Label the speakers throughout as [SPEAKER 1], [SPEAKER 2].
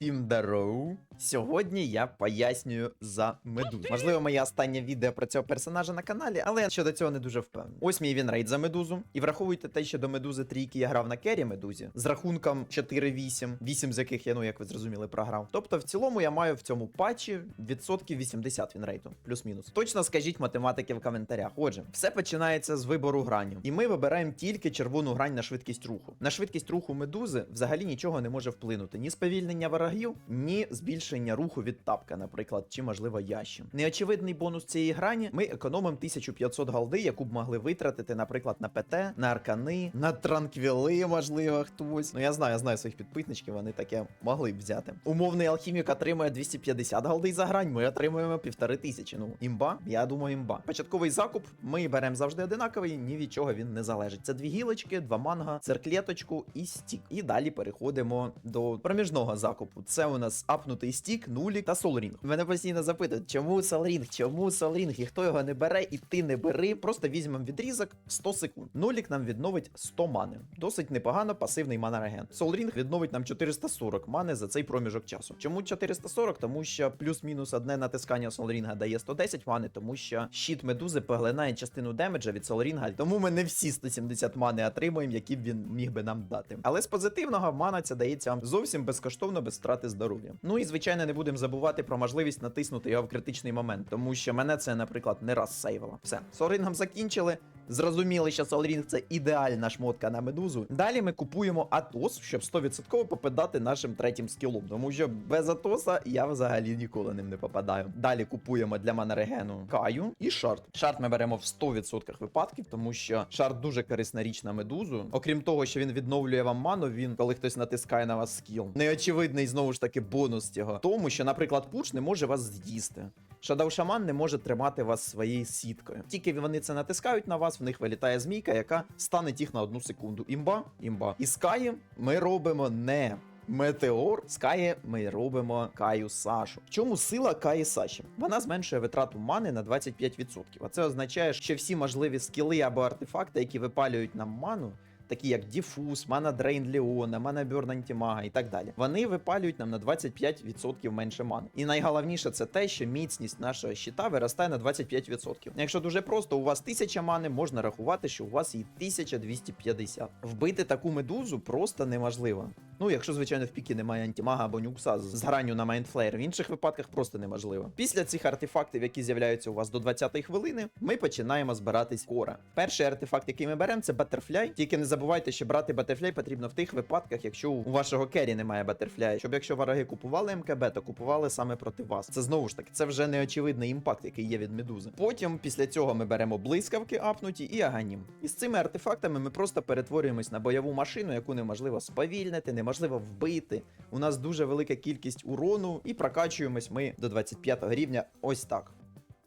[SPEAKER 1] Всім здорово. Сьогодні я пояснюю за медузу. Можливо, моє останнє відео про цього персонажа на каналі, але я щодо цього не дуже впевнений. Ось мій вінрейт за медузу. І враховуйте те, що до медузи трійки я грав на кері медузі з рахунком 4-8, 8 з яких я, ну як ви зрозуміли, програв. Тобто, в цілому я маю в цьому патчі відсотків 80 вінрейту, плюс-мінус. Точно скажіть математики в коментарях. Отже, все починається з вибору граню. І ми вибираємо тільки червону грань на швидкість руху. На швидкість руху медузи взагалі нічого не може вплинути. Ні сповільнення ворогів, ні збільшення руху від тапка, наприклад, чи можливо ящим. Неочевидний бонус цієї грані. Ми економимо 1500 голди, яку б могли витратити, наприклад, на ПТ, на аркани, на транквіли, можливо, хтось. Ну я знаю, я знаю своїх підписників, вони таке могли б взяти. Умовний алхімік отримує 250 голди за грань. Ми отримуємо півтори тисячі. Ну, імба, я думаю, імба. Початковий закуп ми беремо завжди одинаковий, ні від чого він не залежить. Це дві гілочки, два манга, церклеточку і стік. І далі переходимо до проміжного закупу. Це у нас апнутий стік, нулік та солрінг. Мене постійно запитують, чому солрінг, чому солрінг, і хто його не бере, і ти не бери. Просто візьмемо відрізок 100 секунд. Нулік нам відновить 100 мани. Досить непогано, пасивний мана-реген. Солрінг відновить нам 440 мани за цей проміжок часу. Чому 440? Тому що плюс-мінус одне натискання Солрінга дає 110 мани, тому що щит медузи поглинає частину демеджа від Солрінга, тому ми не всі 170 мани отримуємо, які б він міг би нам дати. Але з позитивного мана ця дається зовсім безкоштовно, без втрати здоров'я. Ну і звичайно, не будемо забувати про можливість натиснути його в критичний момент, тому що мене це, наприклад, не раз сейвило. Все, сори нам закінчили. Зрозуміли, що Солрінг це ідеальна шмотка на медузу. Далі ми купуємо Атос, щоб 100% попадати нашим третім скілом. Тому що без Атоса я взагалі ніколи ним не попадаю. Далі купуємо для манарегену Каю і шарт. Шарт ми беремо в 100% випадків, тому що шарт дуже корисна річ на медузу. Окрім того, що він відновлює вам ману, він, коли хтось натискає на вас скіл. Неочевидний знову ж таки бонус цього. Тому що, наприклад, пуч не може вас з'їсти. Шадау Шаман не може тримати вас своєю сіткою. Тільки вони це натискають на вас, в них вилітає змійка, яка стане їх на одну секунду. Імба, імба. І з Каї ми робимо не. Метеор з Каї ми робимо Каю Сашу. В чому сила Каї Саші? Вона зменшує витрату мани на 25%. А це означає, що всі можливі скіли або артефакти, які випалюють нам ману, такі як Діфуз, Мана Дрейн Леона, Мана Бьорн Антімага і так далі. Вони випалюють нам на 25% менше мани. І найголовніше це те, що міцність нашого щита виростає на 25%. Якщо дуже просто, у вас 1000 мани, можна рахувати, що у вас і 1250. Вбити таку медузу просто неможливо. Ну, якщо, звичайно, в пікі немає антимага або нюкса з гранню на майнфлеєр, в інших випадках просто неможливо. Після цих артефактів, які з'являються у вас до 20-ї хвилини, ми починаємо збиратись кора. Перший артефакт, який ми беремо, це Баттерфляй. Тільки не забувайте, що брати Баттерфляй потрібно в тих випадках, якщо у вашого кері немає Баттерфляя. Щоб якщо вороги купували МКБ, то купували саме проти вас. Це знову ж таки, це вже неочевидний імпакт, який є від медузи. Потім, після цього, ми беремо блискавки апнуті і аганім. І з цими артефактами ми просто перетворюємось на бойову машину, яку неможливо сповільнити, неможливо вбити. У нас дуже велика кількість урону, і прокачуємось ми до 25 рівня ось так.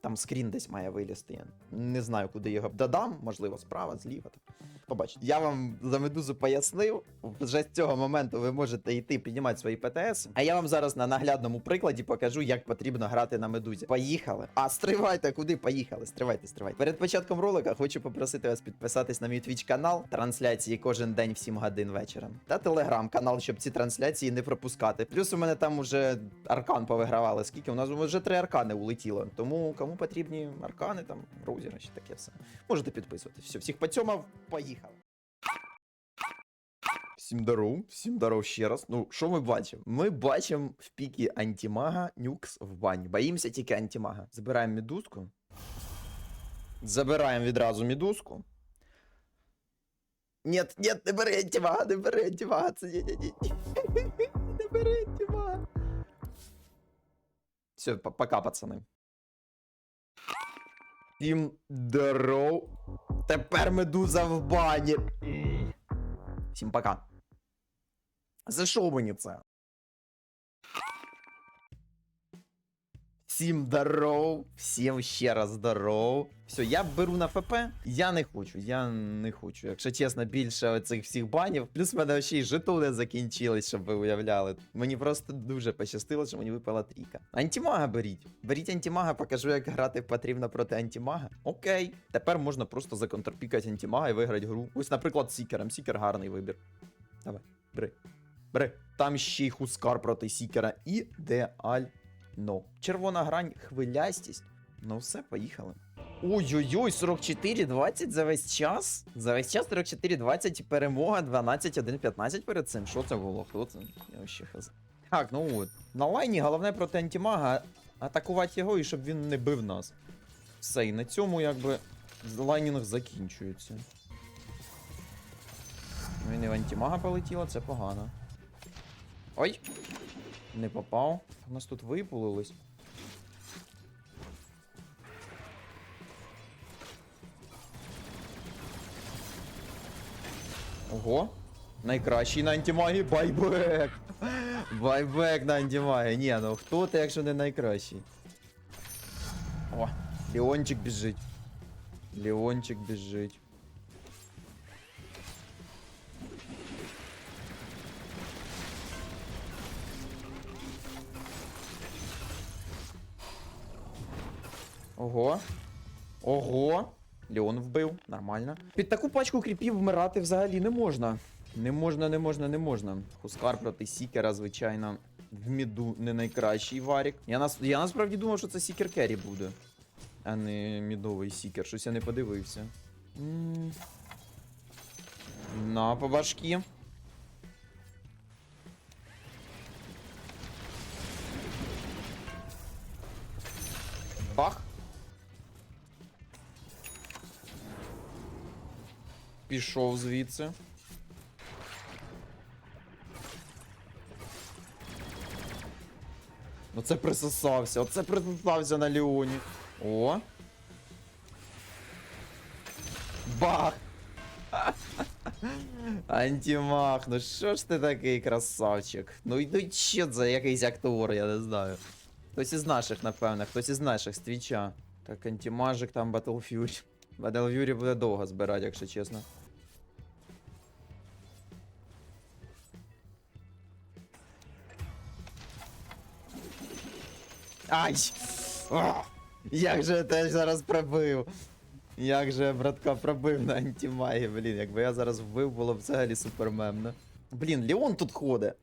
[SPEAKER 1] Там скрін десь має вилізти. Я не знаю, куди його додам, можливо, справа, зліва. Побачите. Я вам за медузу пояснив. Вже з цього моменту ви можете йти піднімати свої ПТС. А я вам зараз на наглядному прикладі покажу, як потрібно грати на медузі. Поїхали. А стривайте, куди поїхали? Стривайте, стривайте. Перед початком ролика хочу попросити вас підписатись на мій твіч канал. Трансляції кожен день в 7 годин вечора. Та телеграм-канал, щоб ці трансляції не пропускати. Плюс у мене там уже аркан повигравали. Скільки? У нас вже три аркани улетіло. Тому кому потрібні аркани, там, розіграші, таке все. Можете підписуватись. Все, всіх поцьомав, поїхали. Всім здоров, всім здоров ще раз. Ну, що ми бачимо? Ми бачимо в пікі антимага нюкс в бані. Боїмося тільки антимага. Забираємо мідузку. Забираємо відразу мідузку. Нет, нет, не бери антимага, не бери антимага. Це ні, ні, ні. Не бери антимага. Все, пока, пацани. Всім здоров. Тепер медуза в бані. Всім пока. За що мені це? Всім здоров, всім ще раз здоров. Все, я беру на ФП. Я не хочу, я не хочу. Якщо чесно, більше оцих всіх банів. Плюс в мене ще й жетони закінчились, щоб ви уявляли. Мені просто дуже пощастило, що мені випала трійка. Антимага беріть. Беріть антимага, покажу, як грати потрібно проти антимага. Окей. Тепер можна просто законтрпікати антимага і виграти гру. Ось, наприклад, Сікером. Сікер гарний вибір. Давай, бери. Бери. Там ще й хускар проти сікера. Ідеально. Червона грань, хвилястість. Ну все, поїхали. Ой-ой-ой, 44-20 за весь час. За весь час 44-20 і перемога 12-1-15 перед цим. Що це було? Хто це? Я ще хз. Так, ну от. На лайні головне проти антимага атакувати його і щоб він не бив нас. Все, і на цьому якби лайнінг закінчується. Ну і в антимага полетіло, це погано. Ой! Не попав. У нас тут випулилось. Ого. Найкращий на антимагі байбек. Байбек на антимагі. Ні, ну хто ти, якщо не найкращий? О, Леончик біжить. Леончик біжить. Ого. Ого. Леон вбив, нормально. Під таку пачку кріпів вмирати взагалі не можна. Не можна, не можна, не можна. Хускар проти Сікера, звичайно, в міду не найкращий варік. Я, нас... я насправді думав, що це Сікер Керрі буде. А не мідовий Сікер. Щось я не подивився. М. На, по башки. Бах. Пішов звідси. Оце присосався, оце присосався на Леоні. О. Бах! Антимах, ну що ж ти такий красавчик? Ну ну що це якийсь актор, я не знаю. Хтось із наших, напевно, хтось із наших з твіча. Так, антимажик там Battle Fury. Battle буде довго збирати, якщо чесно. Ай! А! Як же я теж зараз пробив? Як же я, братка, пробив на антимагі, блін, якби я зараз вбив, було б взагалі супермемно. Блін, Леон тут ходить.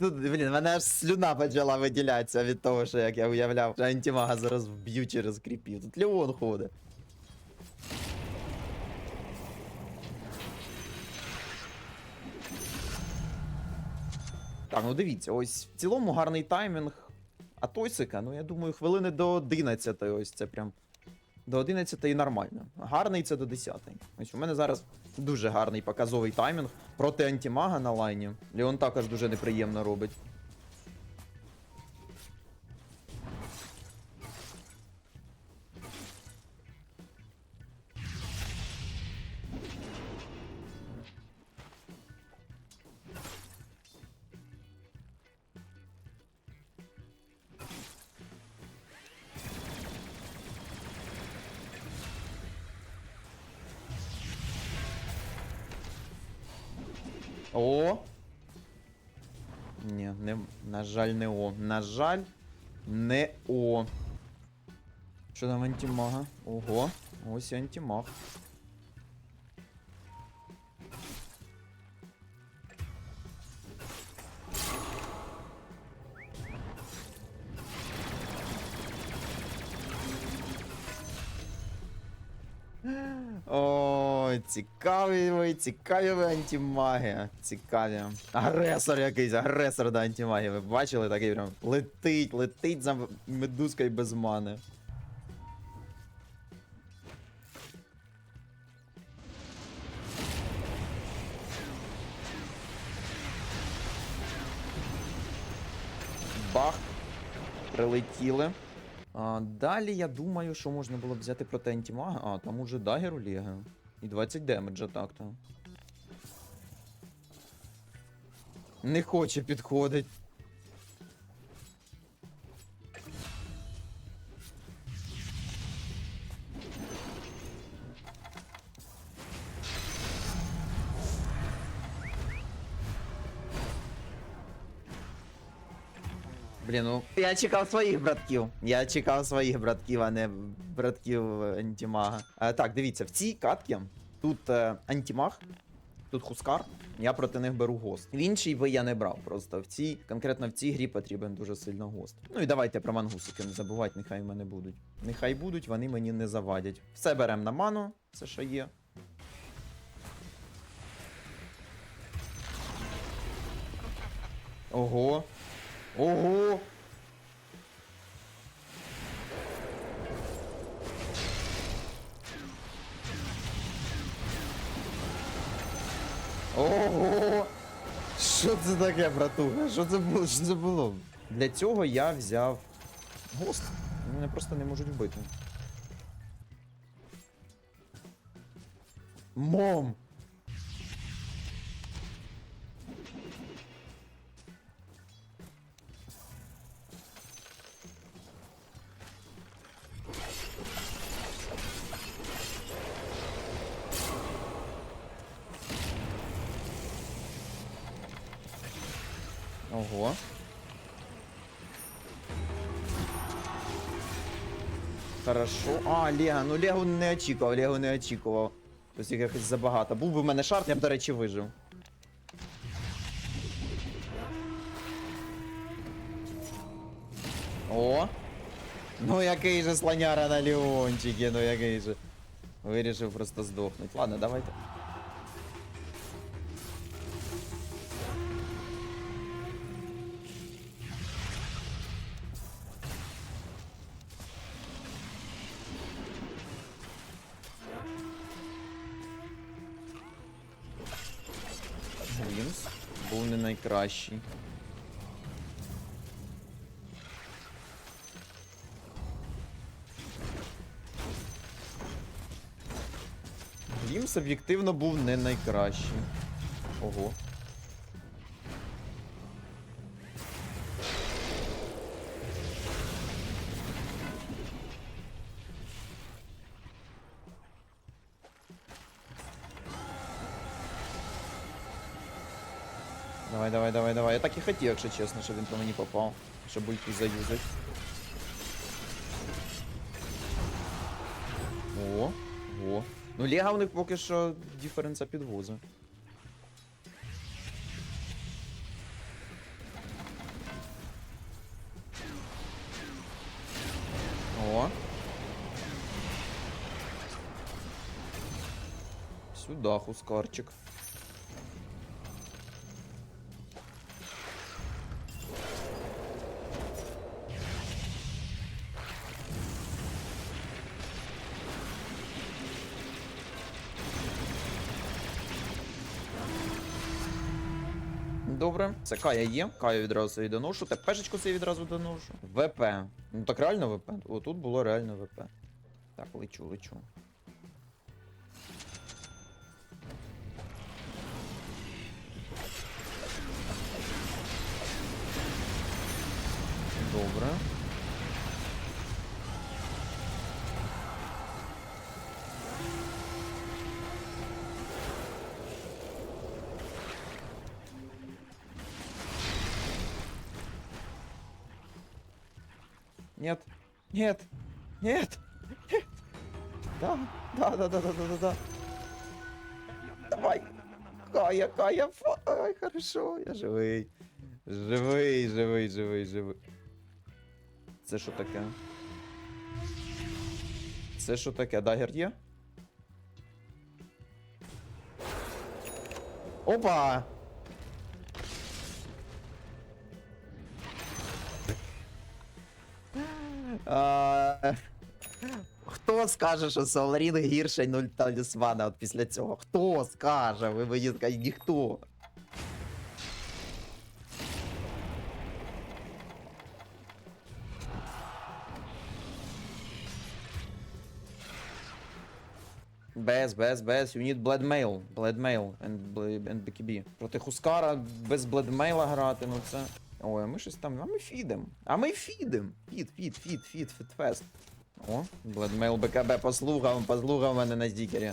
[SPEAKER 1] Тут, блін, мене аж слюна почала виділятися від того, що як я уявляв, що антимага зараз вб'ю через кріпів. Тут Леон ходить. Так, ну дивіться, ось в цілому гарний таймінг. А Тойсика, ну я думаю, хвилини до 11 ось це прям. До 11 і нормально. Гарний це до 10. Ось у мене зараз дуже гарний показовий таймінг проти антимага на лайні. Леон також дуже неприємно робить. О! Ні, не, на жаль, не О. На жаль, не О. Що там антимага? Ого, ось і антимаг. Цікаві ви, цікаві ви антимаги. Цікаві. Агресор якийсь, агресор до антимаги. Ви бачили такий прям летить, летить за медузкою без мани. Бах. Прилетіли. А, далі я думаю, що можна було б взяти проти антимага. А, там уже дагер у Ліга. І 20 демеджа так-то. Не хоче підходить. Блін, ну я чекав своїх братків. Я чекав своїх братків, а не братків е, антимага. А, так, дивіться, в цій катці тут е, антимаг, тут хускар, я проти них беру гост. В іншій би я не брав. Просто в цій, конкретно в цій грі потрібен дуже сильно гост. Ну і давайте про мангусики не забувати, нехай в мене будуть. Нехай будуть, вони мені не завадять. Все беремо на ману, все що є. Ого. Ого. Ого! Що це таке, братуха? Що це було? Що це було? Для цього я взяв гост. Мене просто не можуть вбити. Мом! Хорошо. А, Лего, ну Лего не очікував, Лего не очікував. Тобто якось забагато. Був би в мене шарт, я б, до речі, вижив. О! Ну який же слоняра на Леончике, ну який же. Вирішив просто здохнути. Ладно, давайте. Був Грімс об'єктивно був не найкращий. Ого. Давай, давай, давай, давай. Я так і хотів, якщо чесно, щоб він по мені попав. Щоб ульту заюзать. О, о. Ну Лега у них поки що диференца підвозить. О. Сюда хускарчик. Це Кая є. Каю відразу собі доношу. Тепешечку собі відразу доношу. ВП. Ну так реально ВП. Отут було реально ВП. Так, лечу, лечу. Добре. Нет. Нет. Нет. Нет. Да. Да, да, да, да, да, да, да. Давай. Кая, Кая, Ай, хорошо, я живий. Живий, живий, живий, живий. Це що таке? Це що таке? Дагер є? Опа! Хто скаже, що Соларін гірше нуль талісмана от після цього? Хто скаже? Ви мені скажіть, ніхто. Без, без, без. You need Bloodmail. Bloodmail and, and BKB. Проти Хускара без Bloodmail грати, ну це. Ой, а ми щось там. А ми фідем. А ми фідем. Фід, фід, фід, фід, фід, фест. О, Bloodmail БКБ послухав, послухав мене на зікері.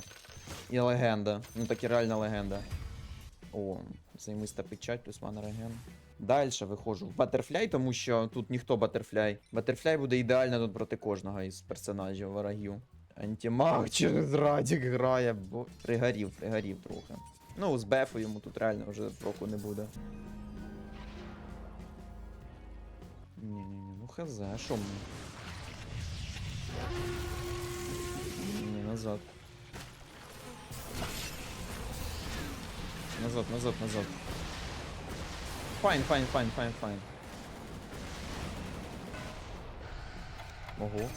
[SPEAKER 1] І легенда. Ну так і реальна легенда. О, займиста печать плюс мана реген. Далі виходжу в Батерфляй, тому що тут ніхто Батерфляй. Батерфляй буде ідеально тут проти кожного із персонажів ворогів. Антимаг через Радік грає, бо пригорів, пригорів трохи. Ну, з бефу йому тут реально вже проку не буде. Ні-ні-ні, ну хз, а що мені? Ні, назад. Назад, назад, назад. Файн, файн, файн, файн, файн. Ого.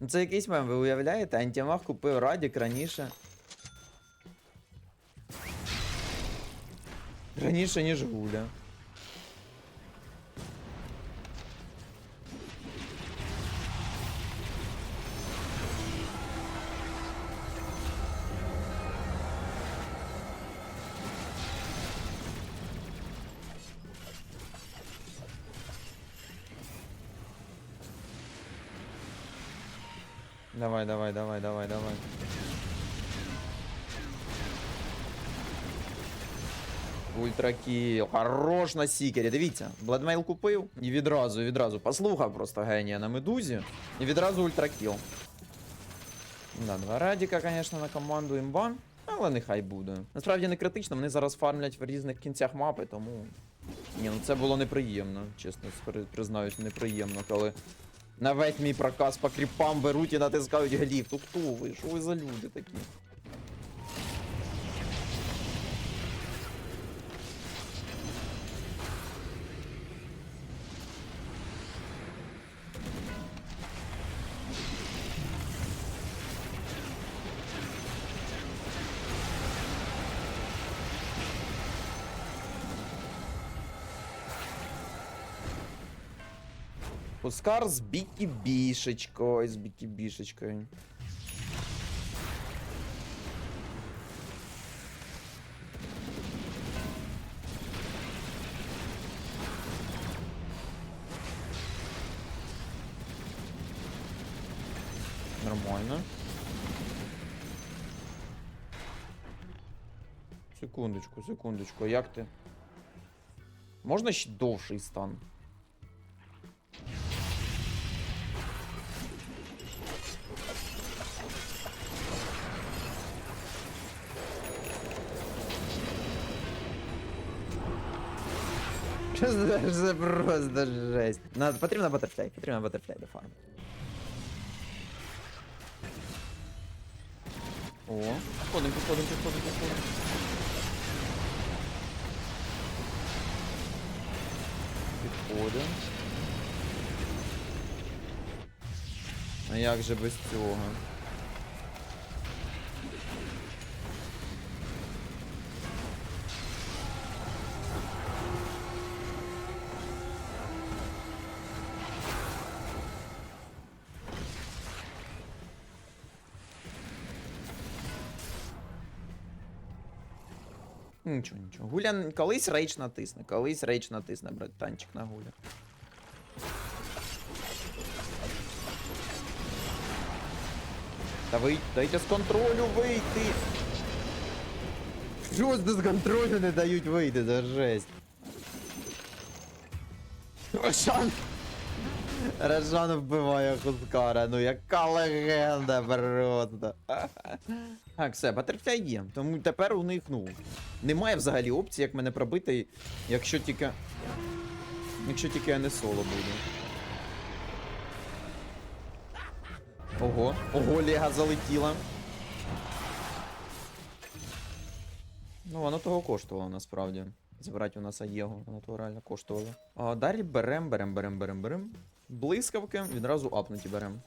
[SPEAKER 1] Ну, Це якийсь мем, ви уявляєте? Антимаг купив Радік раніше. Раніше, ніж Гуля. Давай, давай, давай, давай, давай. Ультракіл. Хорош на сікері. Дивіться, Бладмейл купив і відразу, відразу послухав просто генія на медузі. І відразу ультракіл. Да, два радіка, звісно, на команду імба. Але нехай буде. Насправді не критично, вони зараз фармлять в різних кінцях мапи, тому. Ні, ну це було неприємно, чесно признаюсь, неприємно, коли на весь мій проказ по кріпам беруть і натискають гліф. То хто ви? Що ви за люди такі? Пускар з Бікі Бішечкою, з Бікі Бішечкою. Нормально. Секундочку, секундочку, а як ти? Можна ще довший стан? це просто жесть. Надо, потрібна батерфляй, потрібна батерфляй до фарму. О, підходимо, підходимо, підходимо, підходимо. Підходимо. А як же без цього? Нічого, нічого. Гуля колись рейдж натисне, колись рейдж натисне, братанчик на гуля. Та ви дайте з контролю вийти. Що з контролю не дають вийти, це жесть. Рошан. Рошан вбиває Хускара, ну яка легенда просто. Так, все, Батерфляй є. Тому тепер у них, ну, немає взагалі опції, як мене пробити, якщо тільки. Якщо тільки я не соло буду. Ого, ого, Лега залетіла. Ну, воно того коштувало насправді. Забрати у нас Аєго, воно того реально коштувало. А далі берем, берем, берем, берем, берем. Блискавки, відразу апнуті берем.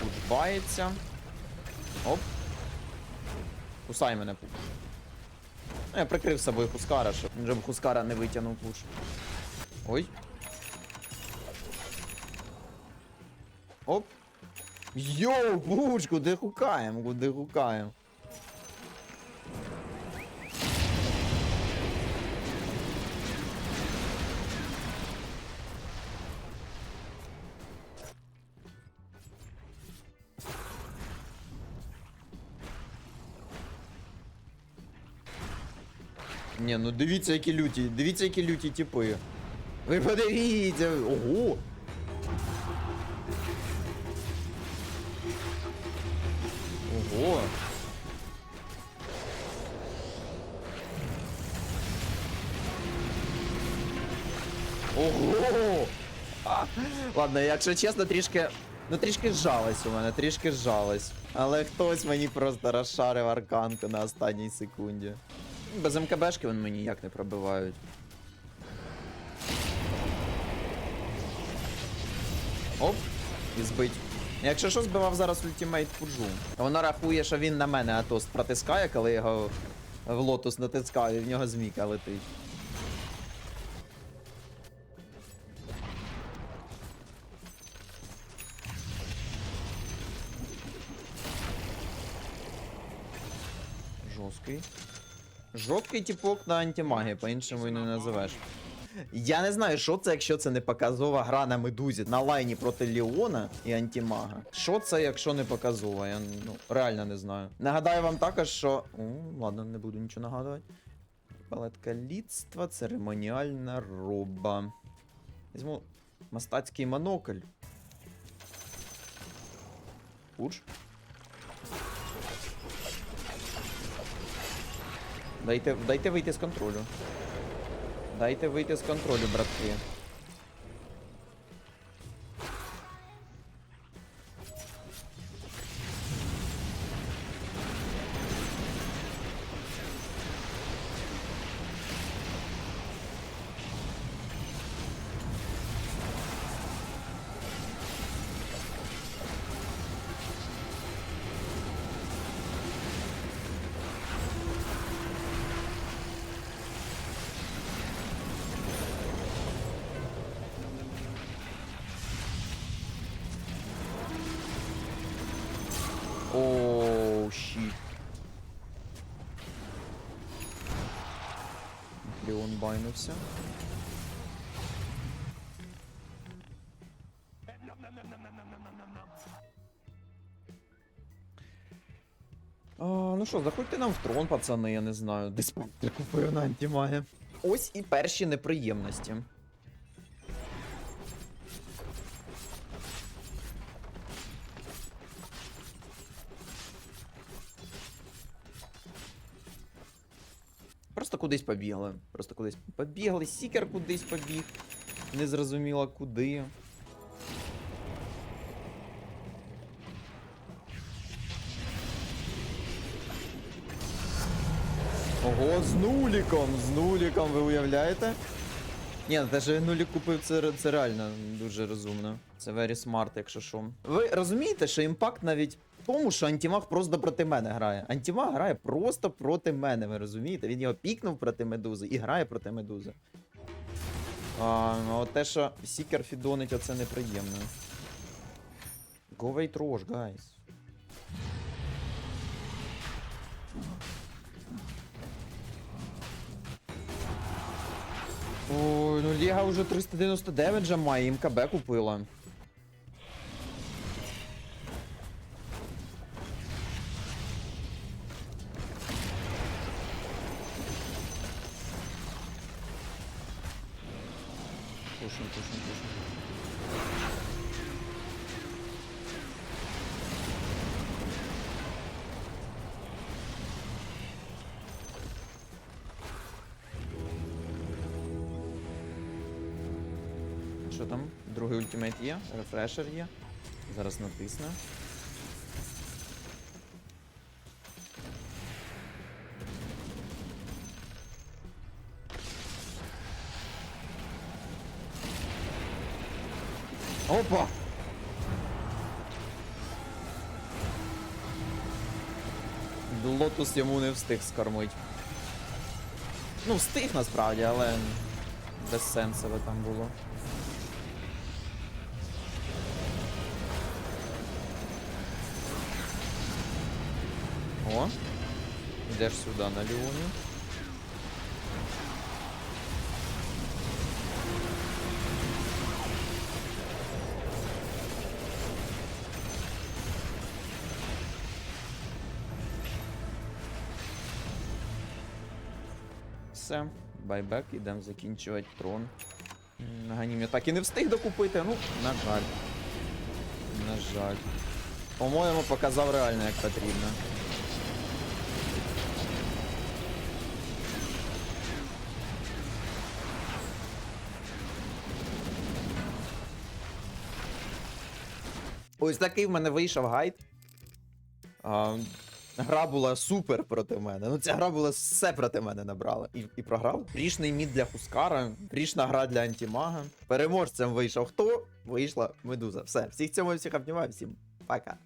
[SPEAKER 1] Пуш бається. Оп. Кусай мене. Ну, я прикрив собою Хускара, щоб Хускара не витягнув пуш. Ой. Оп. Йоу, Пуч, куди гукаємо, куди гукаємо. Не, ну дивіться, які люті, дивіться, які люті типи. Ви подивіться. Ого! Ого! Ладно, якщо чесно, трішки. Ну трішки зжалось у мене, трішки зжалось. Але хтось мені просто розшарив арканку на останній секунді. Без МКБшки вони мені ніяк не пробивають. Оп, і збить. Якщо що, збивав зараз ультимейт Фуджу. Вона рахує, що він на мене Атос протискає, коли його в лотус натискаю, і в нього змійка летить. Жорсткий. Жорсткий типок на антимагі, по-іншому і не називеш. Я не знаю, що це, якщо це не показова гра на медузі на лайні проти Леона і антимага. Що це, якщо не показова? Я ну, реально не знаю. Нагадаю вам також, що. О, ладно, не буду нічого нагадувати. Палетка лідства, церемоніальна роба. Візьму мастацький монокль. Пуч. Дайте, дайте вийти з контролю. Дайте вийти з контролю, братки. Леон байнувся. А, ну що, заходьте нам в трон, пацани, я не знаю. Десь купив на антимагі. Ось і перші неприємності. Просто кудись побігли. Просто кудись побігли. Сікер кудись побіг. Не зрозуміло куди. Ого, з нуліком! З нуліком, ви уявляєте? Ні, те, що він нулік купив, це, це реально дуже розумно. Це very smart, якщо що. Ви розумієте, що імпакт навіть в тому, що антимаг просто проти мене грає. Антимаг грає просто проти мене, ви розумієте? Він його пікнув проти медузи і грає проти медузи. А, ну, от те, що Сікер фідонить, оце неприємно. Go wait Rosh, guys. Ой, ну Ліга вже 399 же має, і МКБ купила. Пушим, пушим, пушим. Є, рефрешер є. Зараз натисне. Опа! Лотус йому не встиг скормить. Ну, встиг насправді, але безсенсове там було. О, йдеш сюди на Леоні. все. Байбек, ідемо закінчувати трон. М, Ганім'я так і не встиг докупити, ну, на жаль. На жаль. По-моєму, показав реально як потрібно. Ось такий в мене вийшов гайд. А, гра була супер проти мене. Ну, ця гра була все проти мене набрала. І, і програв. Рішний мід для Хускара, річна гра для антимага. Переможцем вийшов хто? Вийшла медуза. Все, всіх цьому всіх обнімаю, всім пока.